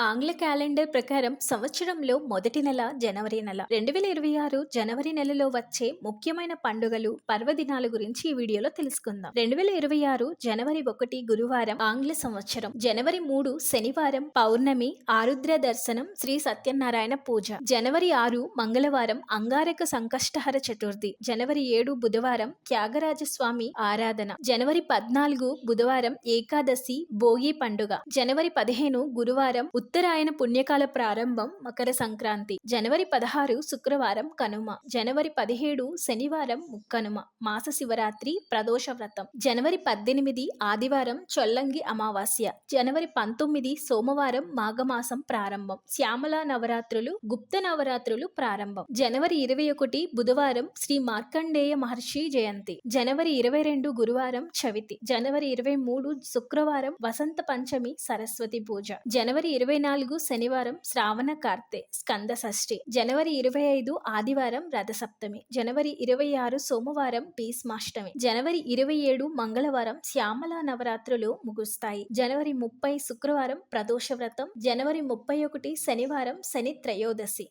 ఆంగ్ల క్యాలెండర్ ప్రకారం సంవత్సరంలో మొదటి నెల జనవరి నెల. రెండు వేల ఇరవై ఆరు జనవరి నెలలో వచ్చే ముఖ్యమైన పండుగలు పర్వదినాల గురించి ఈ వీడియోలో తెలుసుకుందాం. రెండు వేల ఇరవై ఆరు జనవరి ఒకటి గురువారం ఆంగ్ల సంవత్సరం. జనవరి మూడు శనివారం పౌర్ణమి ఆరుద్ర దర్శనం శ్రీ సత్యనారాయణ పూజ. జనవరి ఆరు మంగళవారం అంగారక సంకష్టహర చతుర్థి. జనవరి ఏడు బుధవారం త్యాగరాజ స్వామి ఆరాధన. జనవరి పద్నాలుగు బుధవారం ఏకాదశి భోగి పండుగ. జనవరి పదిహేను గురువారం ఉత్తరాయణ పుణ్యకాల ప్రారంభం మకర సంక్రాంతి. జనవరి పదహారు శుక్రవారం కనుమ. జనవరి పదిహేడు శనివారం ముక్కనుమ. మాస శివరాత్రి ప్రదోష వ్రతం. జనవరి పద్దెనిమిది ఆదివారం చొల్లంగి అమావాస్య. జనవరి పంతొమ్మిది సోమవారం మాఘమాసం ప్రారంభం. శ్యామల నవరాత్రులు గుప్త నవరాత్రులు ప్రారంభం. జనవరి ఇరవై ఒకటి బుధవారం శ్రీ మార్కండేయ మహర్షి జయంతి. జనవరి ఇరవై రెండు గురువారం చవితి. జనవరి ఇరవై మూడు శుక్రవారం వసంత పంచమి సరస్వతి పూజ. జనవరి ఇరవై నాలుగు శనివారం శ్రావణ కార్తె స్కంద షష్ఠి జనవరి ఇరవై ఐదు ఆదివారం రథసప్తమి జనవరి ఇరవై ఆరు సోమవారం భీష్మాష్టమి జనవరి ఇరవై ఏడు మంగళవారం శ్యామల నవరాత్రులు ముగుస్తాయి జనవరి ముప్పై శుక్రవారం ప్రదోష వ్రతం జనవరి ముప్పై ఒకటి శనివారం శని త్రయోదశి.